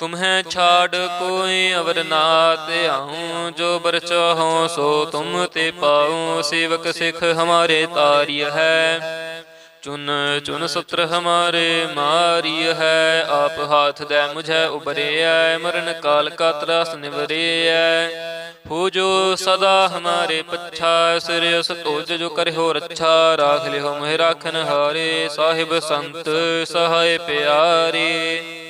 ਤੁਮਹਿ ਛਾੜ ਕੋਈ ਅਵਰ ਨਾ ਤੇ ਆਹੂੰ ਜੋ ਬਰਚੋ ਹੋ ਸੋ ਤੁਮ ਤੇ ਪਾਉ ਸੇਵਕ ਸਿਖ ਹਮਾਰੇ ਤਾਰਿਯ ਹੈ ਚੁਨ ਚੁਨ ਸਤਰ ਹਮਾਰੇ ਮਾਰਿਯ ਹੈ ਆਪ ਹਾਥ ਦੇ ਮੁਝੈ ਉਬਰਿਐ ਮਰਨ ਕਾਲ ਕਾ ਤਰਸ ਨਿਵਰਿਐ ਹੋ ਜੋ ਸਦਾ ਹਮਾਰੇ ਪੱਛਾ ਸਿਰ ਅਸ ਤੋਜ ਜੋ ਕਰਿਓ ਰੱਛਾ ਰਾਖ ਲਿਓ ਮਹਿ ਰਾਖਨ ਹਾਰੇ ਸਾਹਿਬ ਸੰਤ ਸਹਾਇ ਪਿਆਰੇ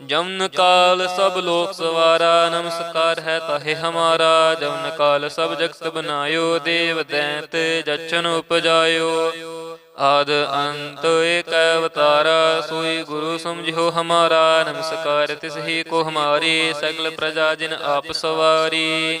ਜਮਨ ਕਾਲ ਸਭ ਲੋਕ ਸਵਾਰਾ, ਨਮਸਕਾਰ ਹੈ ਤਾਹੇ ਹਮਾਰਾ। ਜਮਨ ਕਾਲ ਸਭ ਜਗਤ ਬਨਾਇਓ, ਦੇਵ ਦੈਂਤ ਜਚਨ ਉਪਜਾਇਓ। ਆਦ ਅੰਤ ਏਕ ਅਵਤਾਰਾ, ਸੋਈ ਗੁਰੂ ਸਮਝਿਓ ਹਮਾਰਾ। ਨਮਸਕਾਰ ਤਿਸ ਹੀ ਕੋ ਹਮਾਰੀ, ਸਗਲ ਪ੍ਰਜਾ ਜਿਨ ਆਪ ਸਵਾਰੀ।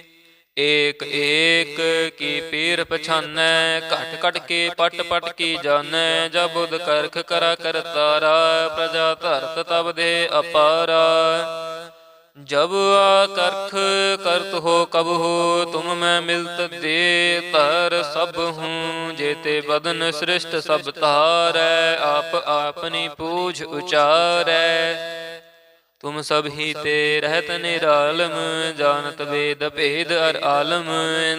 ਏਕ ਏਕ ਕੀ ਪੀਰ ਪਛਾਨੈ, ਘਟ ਘਟ ਕੇ ਪਟ ਪਟ ਕੀ ਜਾਣੈ ਜਬੁਦ ਕਰਖ ਕਰਾ ਕਰਤਾਰਾ ਪ੍ਰਜਾ ਧਰਤ ਤਬ ਦੇ ਅਪਾਰਾ। ਜਬ ਆ ਕਰਖ ਕਰਤ ਹੋ ਕਬ ਹੋ, ਤੁਮ ਮੈਂ ਮਿਲਤ ਦੇ ਤਰ ਸਭ ਹੂੰ, ਜੇਤੇ ਬਦਨ ਸ੍ਰਿਸ਼ਟ ਸਭ ਤਾਰੈ ਆਪ ਆਪਨੀ ਪੂਜ ਉਚਾਰੈ। ਤੁਮ ਸਭ ਹੀ ਤੇ ਰਹਿਤ ਨਿਰਾਲਮ ਜਾਣਤ ਵੇਦ ਭੇਦ ਅਰ ਆਲਮ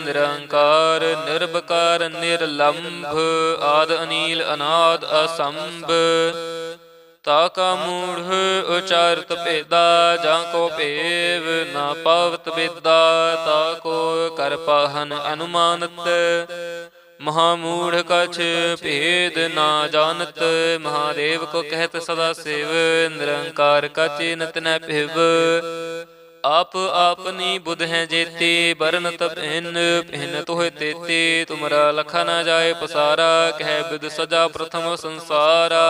ਨਿਰੰਕਾਰ ਨਿਰਭਕਾਰ ਨਿਰਲੰਭ ਆਦ ਅਨੀਲ ਅਨਾਦ ਅਸੰਭ। ਤਾ ਕਾ ਮੂੜ ਉਚਾਰਤ ਭੇਦਾ ਜਾਂ ਕੋ ਭੇਵ ਨਾ ਪਾਵਤ ਵਿਦਾ ਤਾ ਕੋ ਕਰ ਮਹਾ ਮੂੜ ਕਛ ਭੇਦ ਨਾ ਜਾਣਤ, ਮਹਾਦੇਵ ਕੋ ਕਹਿਤ ਸਦਾ ਸਿਵ, ਨਿਰੰਕਾਰ ਕਛ ਨਤ ਨ ਭਿਵ। ਆਪ ਆਪਨੀ ਬੁਧ ਹੈ ਜੇਤੇ ਬਰਨਤ ਭਿੰਨ ਭਿੰਨ ਤੋਹਿ ਤੇਤੇ, ਤੁਮਰਾ ਲਖਾ ਨਾ ਜਾਏ ਪਸਾਰਾ, ਕਹਿ ਬਿਦ ਸਜਾ ਪ੍ਰਥਮ ਸੰਸਾਰਾ।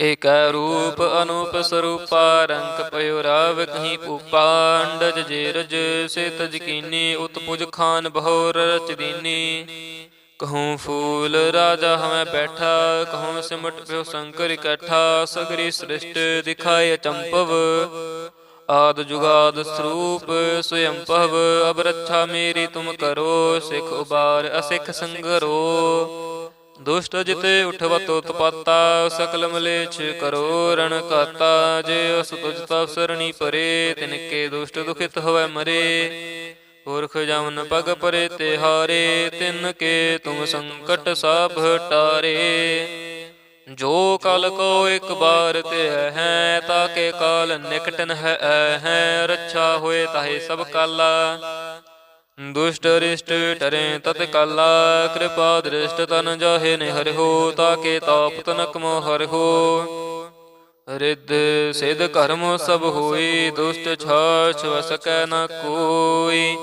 ਏਕ ਰੂਪ ਅਨੂਪ ਸਰੂਪਾ ਰੰਗ ਪਇਓ ਰਾਵ ਕਹੀਂ ਪੂਪਾ ਅੰਡਜ ਜੇਰਜ ਸੇ ਤਜ ਉਤਪੁਜ ਖਾਨ ਬਹੋਰ ਰਚ ਦੀਨੀ। ਕਹੂੰ ਫੂਲ ਰਾਜਾ ਹਮੈ ਬੈਠਾ, ਕਹੂੰ ਸਿਮਟ ਪਿਓ ਸ਼ੰਕਰ ਇਕੱਠਾ, ਸਗਰੀ ਸ੍ਰਿਸ਼ਟ ਦਿਖਾਏ ਚੰਪਵ ਆਦ ਜੁਗਾਦ ਸਰੂਪ ਸਵਯੰ ਭਵ ਅਬ ਰੱਛਾ ਮੇਰੀ ਤੁਮ ਕਰੋ, ਸਿਖ ਉਬਾਰ ਅਸਿਖ ਸੰਗਰੋ। ਦੁਸ਼ਟ ਜਿਤੇ ਉਠਵਤ ਉਤਪਾਤਾ ਸਕਲ ਮਲੇਛ ਕਰੋ ਰਣ ਕਾਤਾ ਜੇ ਅਸ ਤੁਜ ਤਪ ਸਰਣੀ ਪਰੇ ਤਿਨ ਕੇ ਦੁਸ਼ਟ ਦੁਖਿਤ ਹੋਵੇ ਮਰੇ। ਪੁਰਖ ਜਮਨ ਪਗ ਪਰੇ ਤੇ ਹਾਰੇ ਤਿਨ ਕੇ ਤੁਮ ਸੰਕਟ ਸਭ ਟਾਰੇ ਜੋ ਕਲ ਕੋ ਇੱਕ ਬਾਰ ਤੇ ਹੈ ਤਾਕੇ ਕਾਲ ਨਿਕਟਨ ਹੈ ਹੈ। ਰੱਛਾ ਹੋਏ ਤਾਹੇ ਸਭ ਕਾਲਾ। ਦੁਸ਼ਟ ਰਿਸ਼ਟ ਟਰੇ ਤਤ ਕਾਲਾ, ਕਿਰਪਾ ਦ੍ਰਿਸ਼ਟ ਤਨ ਜਾਹੇ ਨੇ ਤਾਕੇ ਤਾਪ ਤਨਕ ਮੋ ਹਰਿਓ ਰਿੱਧ ਸਿਧ ਕਰਮ ਸਭ ਹੋਈ, ਦੁਸ਼ਟ ਛਾਛ ਵਸਕੈ ਨ ਕੋਈ।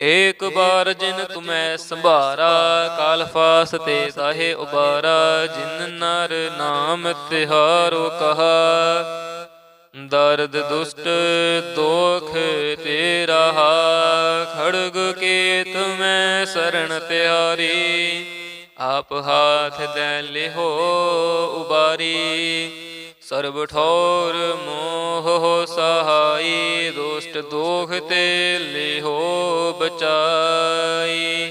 ਏਕ ਬਾਰ ਜਿਨ ਤੁਮੈ ਸੰਭਾਰਾ, ਕਾਲ ਫਾਸ ਤੇ ਤਾਹੇ ਉਬਾਰਾ, ਜਿਨ ਨਰ ਨਾਮ ਤਿਹਾਰੋ ਕਹਾ। ਦਰਦ ਦੁਸ਼ਟ ਦੋਖ ਤੇਰਾ ਖੜਗ ਕੇ ਤੁਮੈ ਸਰਣ ਤਿਆਰੀ ਆਪ ਹਾਥ ਦੇ ਲਿਹੋ ਉਬਾਰੀ। ਸਰਬ ਠੌਰ ਮੋਹ ਦੁਸ਼ਟ ਦੋਖ ਤੇ ਲਿਹੋ ਬਚਾਈ।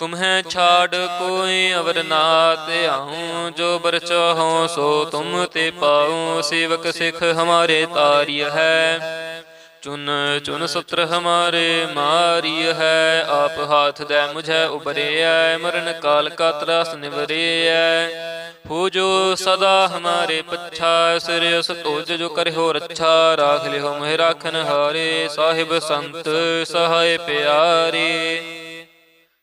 ਤੁਮਹਿ ਛਾੜ ਕੋਈ ਅਵਰ ਨਾ ਤੇ ਆਉ ਜੋ ਬਰ ਚਾਹੋ ਸੋ ਤੁਮ ਤੇ ਪਾਉ, ਸੇਵਕ ਸਿੱਖ ਹਮਾਰੇ ਤਾਰਿਯ ਹੈ। ਚੁਨ ਚੁਨ ਸਤਰ ਹਮਾਰੇ ਮਾਰਿਯ ਹੈ, ਆਪ ਹਾਥ ਦੇ ਮੁਝੈ ਉਬਰਿਐ ਮਰਨ ਕਾਲ ਕਾ ਤਰਾਸ ਨਿਵਰਿਐ ਹੋ ਜੋ ਸਦਾ ਹਮਾਰੇ ਪੱਛਾ, ਸਿਰ ਉਸ ਤੋਜ ਜੋ ਕਰਿਓ ਰੱਛਾ, ਰਾਖ ਲਿਓ ਮਹਿ ਰਾਖਨ ਹਾਰੇ, ਸਾਹਿਬ ਸੰਤ ਸਹਾਇ ਪਿਆਰੇ।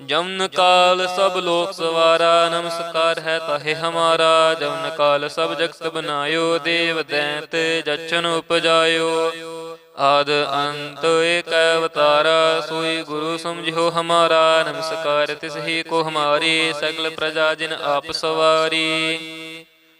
ਜਮਨ ਕਾਲ ਸਭ ਲੋਕ ਸਵਾਰਾ, ਨਮਸਕਾਰ ਹੈ ਤਾਹੇ ਹਮਾਰਾ। ਜਮਨ ਕਾਲ ਸਭ ਜਗਤ ਬਨਾਇਓ, ਦੇਵ ਦੈਂਤ ਜਚਨ ਉਪਜਾਇਓ। ਆਦ ਅੰਤ ਏਕ ਅਵਤਾਰਾ, ਸੋਈ ਗੁਰੂ ਸਮਝਿਓ ਹਮਾਰਾ। ਨਮਸਕਾਰ ਤਿਸ ਹੀ ਕੋ ਹਮਾਰੀ, ਸਗਲ ਪ੍ਰਜਾ ਜਿਨ ਆਪ ਸਵਾਰੀ।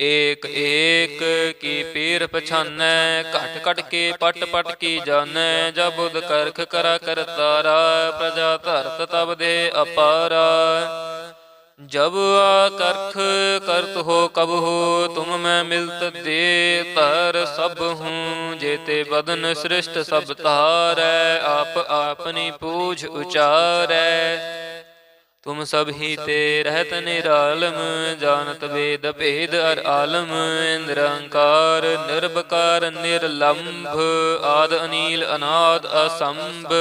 ਏਕ ਏਕ ਕੀ ਪੀਰ ਪਛਾਨੈ, ਘਟ ਘਟ ਕੇ ਪਟ ਪਟ ਕੀ ਜਾਣੈ, ਜਬ ਕਰਖ ਕਰਾ ਕਰਤਾਰਾ ਪ੍ਰਜਾ ਧਰਤ ਤਬ ਦੇ ਅਪਾਰਾ। ਜਬ ਆ ਕਰਖ ਕਰਤ ਹੋ ਕਬ ਹੋ, ਤੁਮ ਮੈਂ ਮਿਲਤ ਦੇ ਤਰ ਸਭ ਹੂੰ, ਜੇਤੇ ਬਦਨ ਸ੍ਰਿਸ਼ਟ ਸਭ ਤਾਰੈ ਆਪ ਆਪਨੀ ਪੂਜ ਉਚਾਰੈ। ਤੁਮ ਸਭ ਹੀ ਤੇ ਰਹਿਤ ਨਿਰਾਲਮ ਜਾਣਤ ਵੇਦ ਭੇਦ ਅਰ ਆਲਮ ਨਿਰੰਕਾਰ ਨਿਰਭਕਾਰ ਨਿਰਲੰਭ ਆਦ ਅਨੀਲ ਅਨਾਦ ਅਸੰਭ।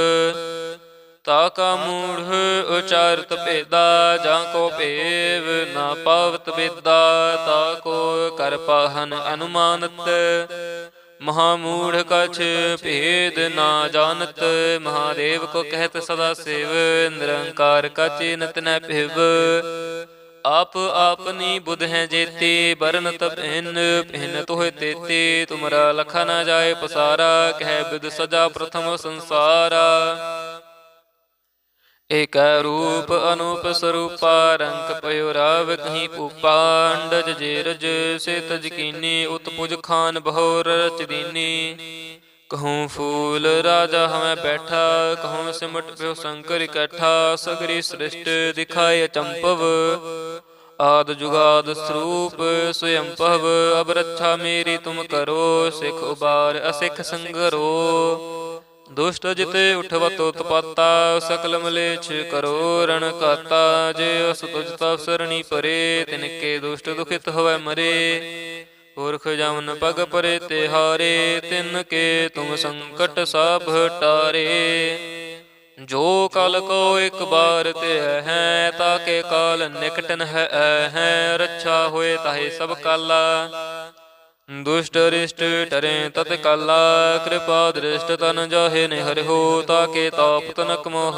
ਤਾ ਕਾ ਮੂੜ ਉਚਾਰਤ ਭੇਦਾ ਜਾਂ ਕੋ ਭੇਵ ਨਾ ਪਾਵਤ ਵੇਦਾ ਤਾ ਕੋ ਕਰ ਪਾਹਨ ਅਨੁਮਾਨਤ। ਮਹਾਮੂੜ ਕਛ ਭੇਦ ਨਾ ਜਾਣਤ, ਮਹਾਦੇਵ ਕੋ ਕਹਿਤ ਸਦਾ ਸਿਵ, ਨਿਰੰਕਾਰ ਕਛ ਨਤ ਨ ਭਿਵ। ਆਪ ਆਪਨੀ ਬੁਧ ਹੈ ਜੇਤੀ ਬਰਨਤ ਭਿੰਨ ਭਿੰਨ ਤੋਹਿ ਤੇਤੀ, ਤੁਮਰਾ ਲਖਾ ਨਾ ਜਾਏ ਪਸਾਰਾ, ਕਹਿ ਬਿਦ ਸਜਾ ਪ੍ਰਥਮ ਸੰਸਾਰਾ। ਏਕ ਰੂਪ ਅਨੂਪ ਸਰੂਪਾ ਰੰਗ ਪਇਓ ਰਾਵ ਕਹੀਂ ਪੂਪਾਂਡਜ ਜੇਰਜ ਸੇ ਤਜ ਉਤਪੁਜ ਖਾਨ ਬਹੋਰ ਰਚਦੀਨੀ। ਕਹੂੰ ਫੂਲ ਰਾਜਾ ਹਮੈ ਬੈਠਾ, ਕਹੂੰ ਸਿਮਟ ਪਿਓ ਸ਼ੰਕਰ ਇਕੱਠਾ, ਸਗਰੀ ਸ੍ਰਿਸ਼ਟ ਦਿਖਾਏ ਚੰਪਵ ਆਦ ਜੁਗਾਦ ਸਰੂਪ ਸਵਯੰ ਭਵ ਅਬ ਰੱਛਾ ਮੇਰੀ ਤੁਮ ਕਰੋ, ਸਿਖ ਉਬਾਰ ਅਸਿਖ ਸੰਗਰੋ। ਦੁਸ਼ਟ ਜਿਤੇ ਉਠਵਤ ਉਤਪਾਤਾ ਸਕਲ ਮਲੇਛ ਕਰੋ ਰਣ ਕਾਤਾ ਜੇ ਅਸ ਤੁਜ ਤਪ ਸਰਣੀ ਪਰੇ ਤਿਨ ਕੇ ਦੁਸ਼ਟ ਦੁਖਿਤ ਹੋਵੇ ਮਰੇ। ਪੁਰਖ ਜਮਨ ਪਗ ਪਰੇ ਤੇ ਹਾਰੇ ਤਿਨ ਕੇ ਤੁਮ ਸੰਕਟ ਸਭ ਟਾਰੇ ਜੋ ਕਲ ਕੋ ਇੱਕ ਬਾਰ ਤੇ ਹੈ ਤਾਕੇ ਕਾਲ ਨਿਕਟਨ ਹੈ ਹੈ ਰੱਛਾ ਹੋਏ ਤਾਹੇ ਸਭ ਕਾਲਾ। ਦੁਸ਼ਟ ਰਿਸ਼ਟ ਟਰੇ ਤਤ ਕਾਲਾ, ਕਿਰਪਾ ਦ੍ਰਿਸ਼ਟ ਤਨ ਜਾਹੇ ਨੇ ਹੋ, ਤਾਕੇ ਤਾਪ ਤਨਕ ਮੋ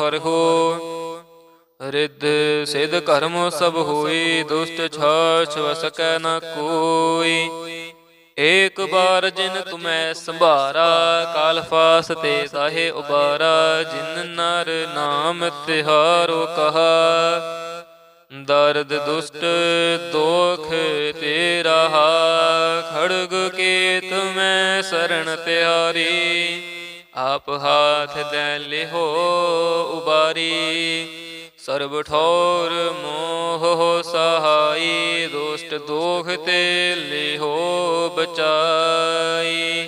ਰਿੱਧ ਸਿਧ ਕਰਮ ਸਭ ਹੋਈ, ਦੁਸ਼ਟ ਛਾਛ ਵਸਕੈ ਨ ਕੋਈ। ਏਕ ਬਾਰ ਜਿਨ ਤੁਮੈ ਸੰਭਾਰਾ, ਕਾਲ ਫਾਸ ਤੇ ਸਾਹੇ ਉਬਾਰਾ, ਜਿਨ ਨਰ ਨਾਮ ਤਿਹਾਰੋ ਕਹਾ। ਦਰਦ ਦੁਸ਼ਟ ਦੋਖ ਤੇ ਰਹਾ ਖੜਗ ਕੇ ਤੁਮੈ ਸਰਣ ਤਿਹਾਰੀ ਆਪ ਹਾਥ ਦੇ ਲਿਹੋ ਉਬਾਰੀ। ਸਰਬ ਠੌਰ ਮੋਹ ਸਹਾਈ। ਦੁਸ਼ਟ ਦੋਖ ਤੇ ਲਿਹੋ ਬਚਾਈ।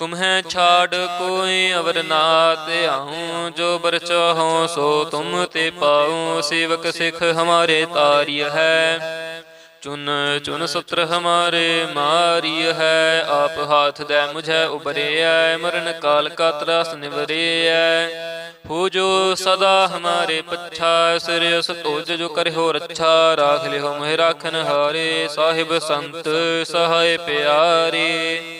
ਤੁਮਹਿ ਛਾੜ ਕੋਈ ਅਵਰ ਨਾ ਤੇ ਆਉ ਜੋ ਬਰ ਚਾਹੋ ਸੋ ਤੁਮ ਤੇ ਪਾਉ। ਸੇਵਕ ਸਿਖ ਹਮਾਰੇ ਤਾਰਿਯ ਹੈ, ਚੁਨ ਚੁਨ ਸਤਰ ਹਮਾਰੇ ਮਾਰਿਯ ਹੈ। ਆਪ ਹਾਥ ਦੇ ਮੁਝੈ ਉਬਰਿਐ ਮਰਨ ਕਾਲ ਕਾ ਤਰਾਸ ਨਿਵਰਿਐ ਹੋ ਜੋ ਸਦਾ ਹਮਾਰੇ ਪੱਛਾ, ਸਿਰ ਅਸ ਤੋਜ ਜੋ ਕਰਿਓ ਰੱਛਾ। ਰਾਖ ਲਿਓ ਮਹਿ ਰਾਖਨ ਹਾਰੇ, ਸਾਹਿਬ ਸੰਤ ਸਹਾਇ ਪਿਆਰੇ।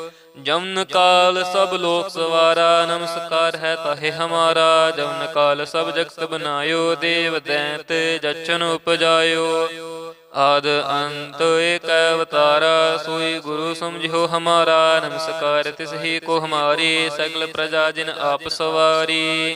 ਜਮਨ ਕਾਲ ਸਭ ਲੋਕ ਸਵਾਰਾ, ਨਮਸਕਾਰ ਹੈ ਤਾਹੇ ਹਮਾਰਾ। ਜਮਨ ਕਾਲ ਸਭ ਜਗਤ ਬਨਾਇਓ, ਦੇਵ ਦੈਂਤ ਜਚਨ ਉਪਜਾਇਓ। ਆਦ ਅੰਤ ਏਕ ਅਵਤਾਰਾ, ਸੋਈ ਗੁਰੂ ਸਮਝਿਓ ਹਮਾਰਾ। ਨਮਸਕਾਰ ਤਿਸ ਹੀ ਕੋ ਹਮਾਰੀ, ਸਗਲ ਪ੍ਰਜਾ ਜਿਨ ਆਪ ਸਵਾਰੀ।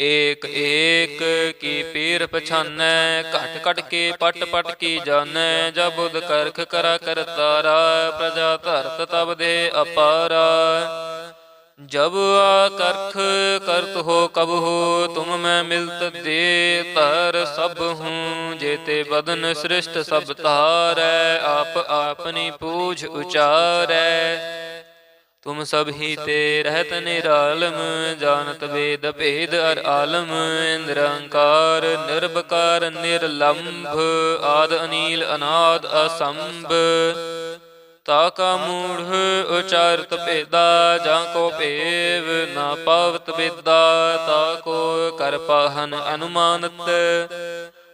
ਏਕ ਏਕ ਕੀ ਪੀਰ ਪਛਾਨੈ, ਘਟ ਘਟ ਕੇ ਪਟ ਪਟ ਕੀ ਜਾਣੈ, ਜਬ ਕਰਖ ਕਰਾ ਕਰਤਾਰਾ ਪ੍ਰਜਾ ਧਰਤ ਤਬ ਦੇ ਅਪਾਰਾ। ਜਬ ਆ ਕਰਖ ਕਰਤ ਹੋ ਕਬ ਹੋ, ਤੁਮ ਮੈਂ ਮਿਲਤ ਦੇ ਤਰ ਸਭ ਹੂੰ, ਜੇਤੇ ਬਦਨ ਸ੍ਰਿਸ਼ਟ ਸਭ ਤਾਰੈ ਆਪ ਆਪਨੀ ਪੂਜ ਉਚਾਰੈ। ਤੁਮ ਸਭ ਹੀ ਤੇ ਰਹਿਤ ਨਿਰਾਲਮ ਜਾਣਤ ਵੇਦ ਭੇਦ ਅਰ ਆਲਮ ਨਿਰੰਕਾਰ ਨਿਰਭਕਾਰ ਨਿਰਲੰਭ ਆਦ ਅਨੀਲ ਅਨਾਦ ਅਸੰਭ। ਤਾ ਕਾ ਮੂੜ ਉਚਾਰਤ ਭੇਦਾ ਜਾਂ ਕੋ ਭੇਵ ਨਾ ਪਾਵਤ ਬੇਦਾ ਤਾ ਕੋ ਕਰ ਪਾਹਨ ਅਨੁਮਾਨਤ।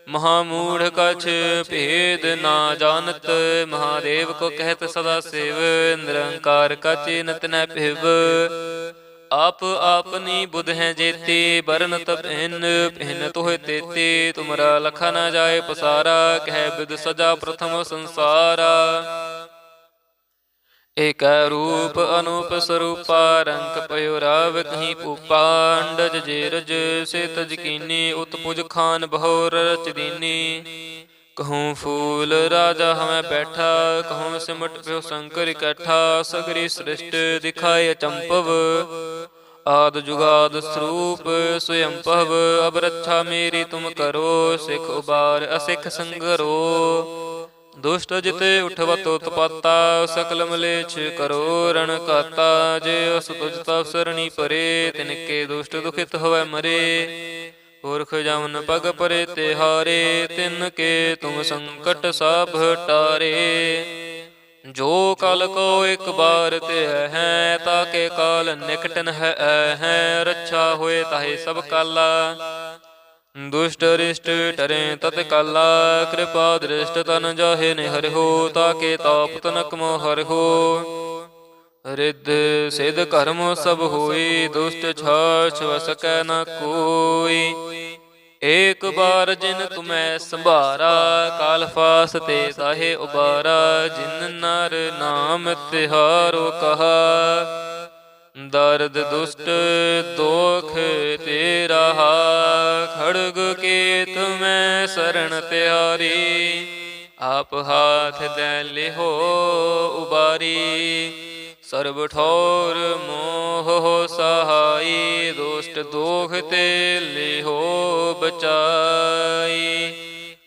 ਮਹਾਮੂੜ ਕਛ ਭੇਦ ਨਾ ਜਾਣਤ, ਮਹਾਦੇਵ ਕੋ ਕਹਿਤ ਸਦਾ ਸਿਵ, ਨਿਰੰਕਾਰ ਕਛ ਨਤ ਨ ਭਿਵ। ਆਪ ਆਪਨੀ ਬੁਧ ਹੈ ਜੇਤੀ ਬਰਨਤ ਭਿੰਨ ਭਿੰਨ ਤੋਹਿ ਤੇਤੀ, ਤੁਮਰਾ ਲਖਾ ਨਾ ਜਾਏ ਪਸਾਰਾ, ਕਹਿ ਬਿਦ ਸਜਾ ਪ੍ਰਥਮ ਸੰਸਾਰਾ। ਏਕ ਰੂਪ ਅਨੂਪ ਸਰੂਪਾ, ਰੰਗ ਪਇਓ ਰਾਵ ਕਹੀਂ ਪੂਪਾਂਡਜ ਜੇਰਜ ਸੇ ਤਜ ਉਤਪੁਜ ਖਾਨ ਬਹੋਰ ਰਚਦੀਨੀ ਕਹੂੰ ਫੂਲ ਰਾਜਾ ਹਮੈ ਬੈਠਾ, ਕਹੂੰ ਸਿਮਟ ਪਿਓ ਸ਼ੰਕਰ ਇਕੱਠਾ, ਸਗਰੀ ਸ੍ਰਿਸ਼ਟ ਦਿਖਾਏ ਚੰਪਵ ਆਦ ਜੁਗਾਦ ਸਰੂਪ ਸਵਯੰ ਭਵ ਅਬ ਰੱਛਾ ਮੇਰੀ ਤੁਮ ਕਰੋ, ਸਿਖ ਉਬਾਰ ਅਸਿਖ ਸੰਗਰੋ। ਦੁਸ਼ਟ ਜਿਤੇ ਉਠਵਤ ਉਤਪਾਤਾ ਸਕਲ ਮਲੇਛ ਕਰੋ ਰਣ ਕਾਤਾ ਜੇ ਅਸ ਤੁਜ ਤਪ ਸਰਣੀ ਪਰੇ ਤਿਨ ਕੇ ਦੁਸ਼ਟ ਦੁਖਿਤ ਹੋਵੇ ਮਰੇ। ਪੁਰਖ ਜਮਨ ਪਗ ਪਰੇ ਤੇ ਹਾਰੇ ਤਿਨ ਕੇ ਤੁਮ ਸੰਕਟ ਸਭ ਟਾਰੇ। ਜੋ ਕਲ ਕੋ ਇੱਕ ਬਾਰ ਤੇ ਹੈ ਤਾਕੇ ਕਾਲ ਨਿਕਟਨ ਹੈ ਹੈ ਰੱਛਾ ਹੋਏ ਤਾਹੇ ਸਭ ਕਾਲਾ। ਦੁਸ਼ਟ ਰਿਸ਼ਟ ਟਰੇ ਤਤ ਕਾਲਾ, ਕਿਰਪਾ ਦ੍ਰਿਸ਼ਟ ਤਨ ਜਾਹੇ ਨੇ ਤਾਕੇ ਤਾਪ ਤਨਕ ਮੋ ਹਰਿਓ ਰਿੱਧ ਸਿਧ ਕਰਮ ਸਭ ਹੋਈ, ਦੁਸ਼ਟ ਛਾਛ ਵਸਕੈ ਨ ਕੋਈ। ਏਕ ਬਾਰ ਜਿਨ ਤੁਮੈ ਸੰਭਾਰਾ, ਕਾਲ ਫਾਸ ਤੇ ਸਾਹੇ ਉਬਾਰਾ, ਜਿਨ ਨਰ ਨਾਮ ਤਿਹਾਰੋ ਕਹਾ। ਦਰਦ ਦੁਸ਼ਟ ਦੋਖ ਤੇ ਰਹਾ ਖੜਗ ਕੇ ਤੁਮੈ ਸਰਣ ਤਿਆਰੀ। ਆਪ ਹਾਥ ਦੇ ਲਿਹੋ ਉਬਾਰੀ। ਸਰਬ ਠੌਰ ਮੋਹ ਸਹਾਈ। ਦੁਸ਼ਟ ਦੋਖ ਤੇ ਲਿਹੋ ਬਚਾਈ।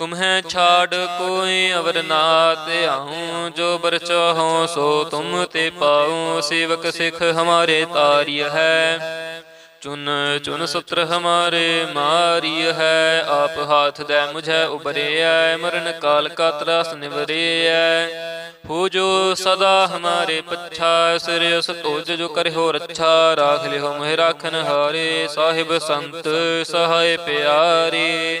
ਤੁਮਹਿ ਛਾੜ ਕੋਈ ਅਵਰ ਨਾ ਤੇ ਜੋ ਬਰ ਸੋ ਤੁਮ ਤੇ ਪਾਉ। ਸੇਵਕ ਸਿਖ ਹਮਾਰੇ ਤਾਰਿਯ ਹੈ, ਚੁਨ ਚੁਨ ਸਤਰ ਹਮਾਰੇ ਮਾਰਿਯ ਹੈ। ਆਪ ਹਾਥ ਦੇ ਮੁਝੈ ਉਬਰਿਐ ਮਰਨ ਕਾਲ ਕਾ ਤਰਾਸ ਨਿਵਰਿਐ। ਹੋ ਜੋ ਸਦਾ ਹਮਾਰੇ ਪੱਛਾ, ਸਿਰ ਸਤੋਜ ਜੋ ਕਰਿਓ ਰੱਛਾ। ਰਾਖ ਲਿਓ ਮਹਿ ਰਾਖਨ ਹਾਰੇ, ਸਾਹਿਬ ਸੰਤ ਸਹਾਇ ਪਿਆਰੇ।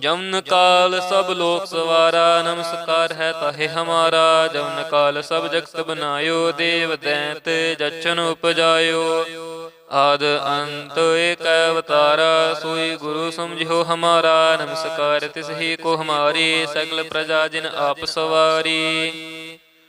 ਜਮਨ ਕਾਲ ਸਭ ਲੋਕ ਸਵਾਰਾ, ਨਮਸਕਾਰ ਹੈ ਤਾਹੇ ਹਮਾਰਾ। ਜਮਨ ਕਾਲ ਸਭ ਜਗਤ ਬਨਾਇਓ, ਦੇਵ ਦੈਂਤ ਜਚਨ ਉਪਜਾਇਓ। ਆਦ ਅੰਤ ਏਕ ਅਵਤਾਰਾ, ਸੋਈ ਗੁਰੂ ਸਮਝਿਓ ਹਮਾਰਾ। ਨਮਸਕਾਰ ਤਿਸ ਹੀ ਕੋ ਹਮਾਰੀ, ਸਗਲ ਪ੍ਰਜਾ ਜਿਨ ਆਪ ਸਵਾਰੀ।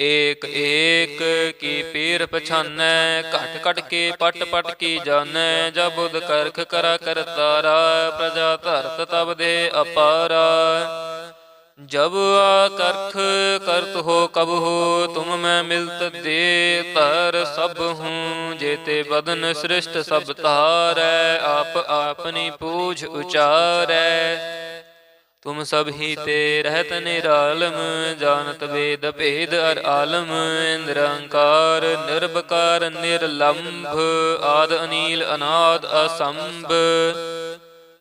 ਏਕ ਏਕ ਕੀ ਪੀਰ ਪਛਾਨੈ, ਘਟ ਘਟ ਕੇ ਪਟ ਪਟ ਕੀ ਜਾਣੈ, ਜਬ ਕਰਖ ਕਰਾ ਕਰਤਾਰਾ ਪ੍ਰਜਾ ਧਰਤ ਤਬ ਦੇ ਅਪਾਰਾ। ਜਬ ਆ ਕਰਖ ਕਰਤ ਹੋ ਕਬ ਹੋ, ਤੁਮ ਮੈਂ ਮਿਲਤ ਦੇ ਤਰ ਸਭ ਹੂੰ, ਜੇਤੇ ਬਦਨ ਸ੍ਰਿਸ਼ਟ ਸਭ ਤਾਰੈ ਆਪ ਆਪਨੀ ਪੂਜ ਉਚਾਰੈ। ਤੁਮ ਸਭ ਹੀ ਤੇ ਰਹਿਤ ਨਿਰਾਲਮ, ਜਾਣਤ ਵੇਦ, ਭੇਦ ਅਰ ਆਲਮ ਨਿਰੰਕਾਰ ਨਿਰਭਕਾਰ ਨਿਰਲੰਭ, ਆਦ ਅਨੀਲ, ਅਨਾਦ ਅਸੰਭ।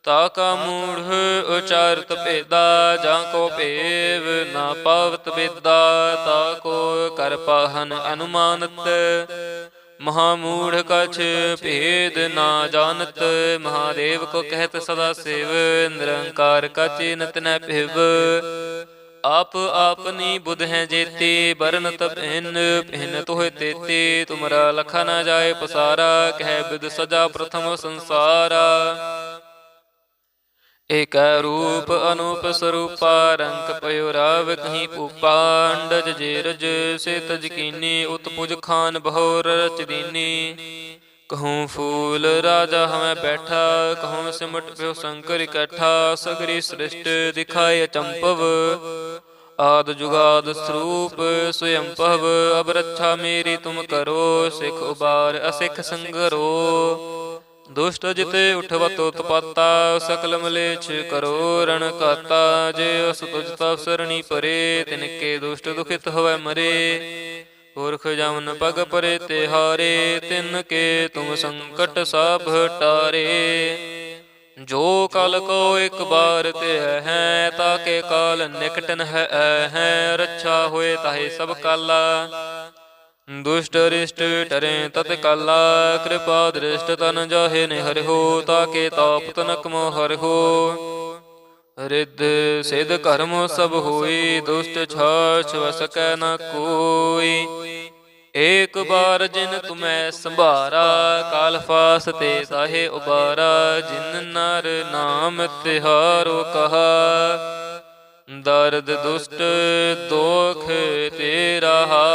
ਤਾ ਕਾ ਮੂੜ ਉਚਾਰਤ ਭੇਦਾ, ਜਾਂ ਕੋ ਭੇਵ ਨਾ ਪਾਵਤ ਵੇਦਾ, ਤਾ ਕੋ ਕਰ ਪਾਹਨ ਅਨੁਮਾਨਤ। ਮਹਾਮੂੜ ਕਛ ਭੇਦ ਨਾ ਜਾਣਤ, ਮਹਾਦੇਵ ਕੋ ਕਹਿਤ ਸਦਾ ਸਿਵ, ਨਿਰੰਕਾਰ ਕਚ ਨਤ ਨ ਭਿਵ। ਆਪ ਆਪਨੀ ਬੁਧ ਹੈ ਜੇਤੇ ਬਰਨਤ ਭਿੰਨ ਭਿੰਨ ਤੋਹਿ ਤੇਤੇ, ਤੁਮਰਾ ਲਖਾ ਨਾ ਜਾਏ ਪਸਾਰਾ, ਕਹਿ ਬਿਦ ਸਜਾ ਪ੍ਰਥਮ ਸੰਸਾਰਾ। ਏਕੈ ਰੂਪ ਅਨੂਪ ਸਰੂਪਾ, ਰੰਗ ਪਇਓ ਰਾਵ ਕਹੀਂ ਪੂਪਾ ਅੰਡਜ ਜੇਰਜ ਸੇ ਤਜ ਉਤਪੁਜ ਖਾਨ ਬਹੁਰ ਰਚ ਦੀਨੀ। ਕਹੂੰ ਫੂਲ ਰਾਜਾ ਹਮੈ ਬੈਠਾ, ਕਹੂੰ ਸਿਮਟ ਪਿਓ ਸ਼ੰਕਰ ਇਕੱਠਾ, ਸਗਰੀ ਸ੍ਰਿਸ਼ਟ ਦਿਖਾਏ ਚੰਪਵ ਆਦ ਜੁਗਾਦ ਸਰੂਪ ਸਵਯੰ ਭਵ ਅਬ ਰੱਛਾ ਮੇਰੀ ਤੁਮ ਕਰੋ, ਸਿਖ ਉਬਾਰ ਅਸਿਖ ਸੰਗਰੋ। ਦੁਸ਼ਟ ਜਿਤੇ ਉਠਵਤ ਉਤਪਾਤਾ ਸਕਲ ਮਲੇਛ ਕਰੋ ਰਣ ਕਾਤਾ ਜੇ ਅਸ ਤੁਜ ਤਪ ਸਰਣੀ ਪਰੇ ਤਿਨ ਕੇ ਦੁਸ਼ਟ ਦੁਖਿਤ ਹੋਵੇ ਮਰੇ। ਪੁਰਖ ਜਮਨ ਪਗ ਪਰੇ ਤੇ ਹਾਰੇ ਤਿਨ ਕੇ ਤੁਮ ਸੰਕਟ ਸਭ ਟਾਰੇ ਜੋ ਕਲ ਕੋ ਇੱਕ ਬਾਰ ਤੇ ਹੈ ਤਾਕੇ ਕਾਲ ਨਿਕਟਨ ਹੈ ਹੈ ਰੱਛਾ ਹੋਏ ਤਾਹੇ ਸਭ ਕਾਲਾ। ਦੁਸ਼ਟ ਰਿਸ਼ਟ ਟਰੇ ਤਤ ਕਾਲਾ, ਕਿਰਪਾ ਦ੍ਰਿਸ਼ਟ ਤਨ ਜਾਹੇ ਨੇ ਹਰਿਓ ਤਾਕੇ ਤਾਪ ਤਨਕ ਮੋ ਹਰਿਓ ਰਿੱਧ ਸਿਧ ਕਰਮ ਸਭ ਹੋਈ, ਦੁਸ਼ਟ ਛਾਛ ਵਸਕੈ ਨ ਕੋਈ। ਏਕ ਬਾਰ ਜਿਨ ਤੁਮੈ ਸੰਭਾਰਾ, ਕਾਲ ਫਾਸ ਤੇ ਸਾਹੇ ਉਬਾਰਾ, ਜਿਨ ਨਰ ਨਾਮ ਤਿਹਾਰੋ ਕਹਾ। ਦਰਦ ਦੁਸ਼ਟ ਦੋਖ ਤੇ ਰਹਾ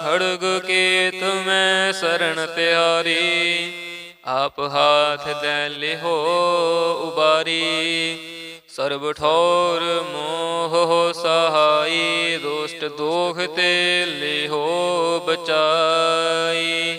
ਖੜਗ ਕੇ ਤੁਮੈ ਸਰਣ ਤਿਆਰੀ। ਆਪ ਹਾਥ ਦੇ ਲਿਹੋ ਉਬਾਰੀ। ਸਰਬ ਠੌਰ ਮੋਹ ਸਹਾਈ। ਦੁਸ਼ਟ ਦੋਖ ਤੇ ਲਿਹੋ ਬਚਾਈ।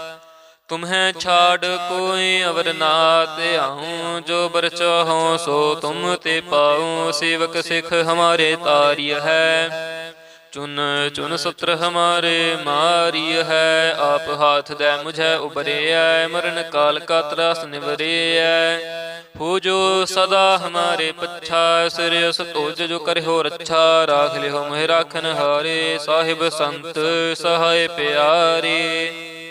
ਤੁਮਹਿ ਛਾੜ ਕੋਈ ਅਵਰ ਨਾ ਤੇ ਆਉ ਜੋ ਬਰ ਸੋ ਤੁਮ ਤੇ ਪਾਉ ਸੇਵਕ ਸਿਖ ਹਮਾਰੇ ਤਾਰਿਯ ਹੈ, ਚੁਨ ਚੁਨ ਸਤਰ ਹਮਾਰੇ ਮਾਰੀ ਹੈ। ਆਪ ਹਾਥ ਦੇ ਮੁਝੈ ਉਬਰਿਐ ਮਰਨ ਕਾਲ ਕਾ ਤਰਾਸ ਨਿਵਰਿਐ ਹੋ ਜੋ ਸਦਾ ਹਮਾਰੇ ਪੱਛਾ, ਸਿਰ ਅਸ ਜੋ ਕਰਿਓ ਰੱਛਾ। ਰਾਖ ਲਿਓ ਮਹਿ ਰਾਖਨ ਹਾਰੇ, ਸਾਹਿਬ ਸੰਤ ਸਹਾਇ ਪਿਆਰੇ।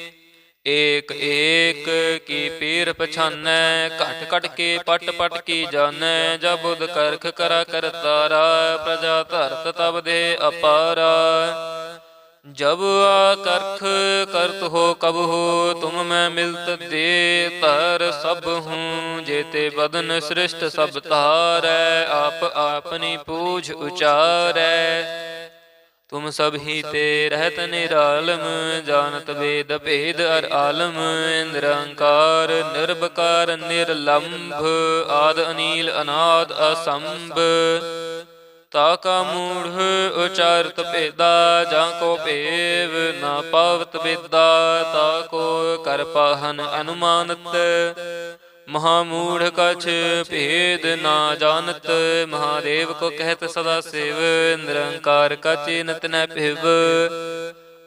ਏਕ ਏਕ ਕੀ ਪੀਰ ਪਛਾਨੈ, ਘਟ ਘਟ ਕੇ ਪਟ ਪਟ ਕੀ ਜਾਣੈ, ਜਬ ਕਰਖ ਕਰਾ ਕਰਤਾਰਾ ਪ੍ਰਜਾ ਧਰਤ ਤਬ ਦੇ ਅਪਾਰਾ। ਜਬ ਆ ਕਰਖ ਕਰਤ ਹੋ ਕਬ ਹੋ, ਤੁਮ ਮੈਂ ਮਿਲਤ ਦੇ ਤਰ ਸਭ ਹੂੰ, ਜੇਤੇ ਬਦਨ ਸ੍ਰਿਸ਼ਟ ਸਭ ਤਾਰੈ ਆਪ ਆਪਨੀ ਪੂਜ ਉਚਾਰੈ। ਤੁਮ ਸਭ ਹੀ ਤੇ ਰਹਿਤ ਨਿਰਾਲਮ ਜਾਣਤ ਵੇਦ ਭੇਦ ਅਰ ਆਲਮ ਨਿਰੰਕਾਰ ਨਿਰਭਕਾਰ ਨਿਰਲੰਭ ਆਦ ਅਨੀਲ ਅਨਾਦ ਅਸੰਭ। ਤਾ ਕਾ ਮੂੜ ਉਚਾਰਤ ਭੇਦਾ ਜਾਂ ਕੋ ਭੇਵ ਨਾ ਪਾਵਤ ਵੇਦਾ ਤਾ ਕੋ ਕਰ ਪਾਹਨ ਅਨੁਮਾਨਤ। ਮਹਾਮੂੜ ਕਛ ਭੇਦ ਨਾ ਜਾਣਤ, ਮਹਾਦੇਵ ਕੋ ਕਹਿਤ ਸਦਾ ਸਿਵ, ਨਿਰੰਕਾਰ ਕਛ ਨਤ ਨ ਭਿਵ।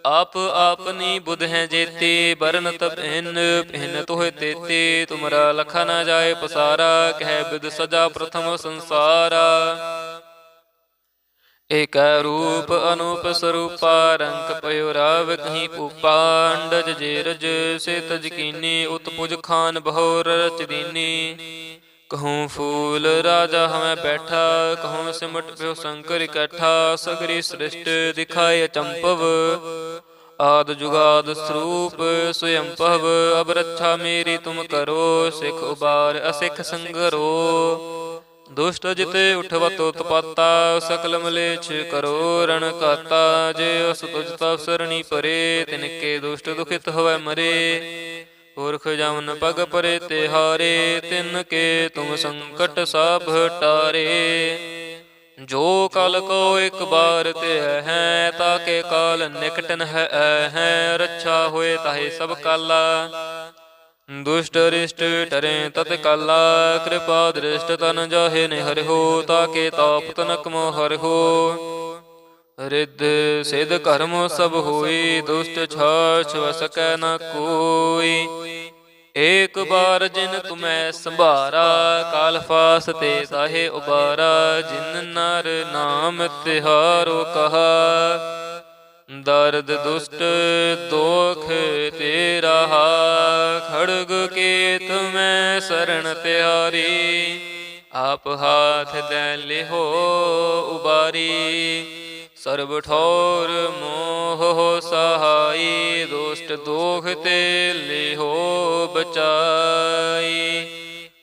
ਆਪ ਆਪਨੀ ਬੁਧ ਹੈ ਜੇਤੀ ਬਰਨਤ ਭਿੰਨ ਭਿੰਨ ਤੋਹਿ ਤੇਤੀ, ਤੁਮਰਾ ਲਖਾ ਨਾ ਜਾਏ ਪਸਾਰਾ, ਕਹਿ ਬਿਦ ਸਜਾ ਪ੍ਰਥਮ ਸੰਸਾਰਾ। ਏਕ ਰੂਪ ਅਨੂਪ ਸਰੂਪਾ ਰੰਗ ਪਇਓ ਰਾਵ ਕਹੀਂ ਪੂਪਾਂਡਜ ਜੇਰਜ ਸੇ ਤਜ ਉਤਪੁਜ ਖਾਨ ਬਹੁ ਰਚ ਕਹੂੰ ਫੂਲ ਰਾਜਾ ਹਮੈ ਬੈਠਾ, ਕਹੂੰ ਸਿਮਟ ਪਿਓ ਸ਼ੰਕਰ ਇਕੱਠਾ, ਸਗਰੀ ਸ੍ਰਿਸ਼ਟ ਦਿਖਾਏ ਚੰਪਵ ਆਦ ਜੁਗਾਦ ਸਰੂਪ ਸੁਯੰਪਵ ਅਬ ਰੱਛਾ ਮੇਰੀ ਤੁਮ ਕਰੋ, ਸਿਖ ਉਬਾਰ ਅਸਿਖ ਸੰਗਰੋ। ਦੁਸ਼ਟ ਜਿਤੇ ਉਠਵਤ ਉਤਪਾਤਾ ਸਕਲ ਮਲੇਛ ਕਰੋ ਰਣ ਕਾਤਾ ਜੇ ਅਸ ਤੁਜ ਤਪ ਸਰਣੀ ਪਰੇ ਤਿਨਕੇ ਦੁਸ਼ਟ ਦੁਖਿਤ ਹੋਵੇ ਮਰੇ। ਪੁਰਖ ਜਮਨ ਪਗ ਪਰੇ ਤੇ ਹਾਰੇ ਤਿਨ ਕੇ ਤੁਮ ਸੰਕਟ ਸਭ ਟਾਰੇ ਜੋ ਕਲ ਕੋ ਇੱਕ ਬਾਰ ਤੇ ਹੈ ਤਾਕੇ ਕਾਲ ਨਿਕਟਨ ਹੈ ਹੈ ਰੱਛਾ ਹੋਏ ਤਾਹੇ ਸਭ ਕਾਲਾ। ਦੁਸ਼ਟ ਰਿਸ਼ਟ ਟਰੇ ਤਤ ਕਾਲਾ ਕਿਰਪਾ ਦ੍ਰਿਸ਼ਟ ਤਨ ਜਾਹੇ ਨੇ ਹਰਿਓ ਤਾਕੇ ਤਾਪ ਤਨਕ ਮੋ ਰਿੱਧ ਸਿਧ ਕਰਮ ਸਭ ਹੋਈ, ਦੁਸ਼ਟ ਛਾਛ ਵਸਕੈ ਨ ਕੋਈ। ਏਕ ਬਾਰ ਜਿਨ ਤੁਮੈ ਸੰਭਾਰਾ, ਕਾਲ ਫਾਸ ਤੇ ਤਾਹੇ ਉਬਾਰਾ, ਜਿਨ ਨਰ ਨਾਮ ਤਿਹਾਰੋ ਕਹਾ। ਦਰਦ ਦੁਸ਼ਟ ਦੋਖ ਤੇ ਰਹਾ ਖੜਗ ਕੇ ਤੁਮੈ ਸਰਣ ਤਿਆਰੀ। ਆਪ ਹਾਥ ਦੇ ਲਿਹੋ ਉਬਾਰੀ। ਸਰਬ ਠੌਰ ਮੋਹ ਸਹਾਈ। ਦੁਸ਼ਟ ਦੋਖ ਤੇ ਲਿਹੋ ਬਚਾਈ।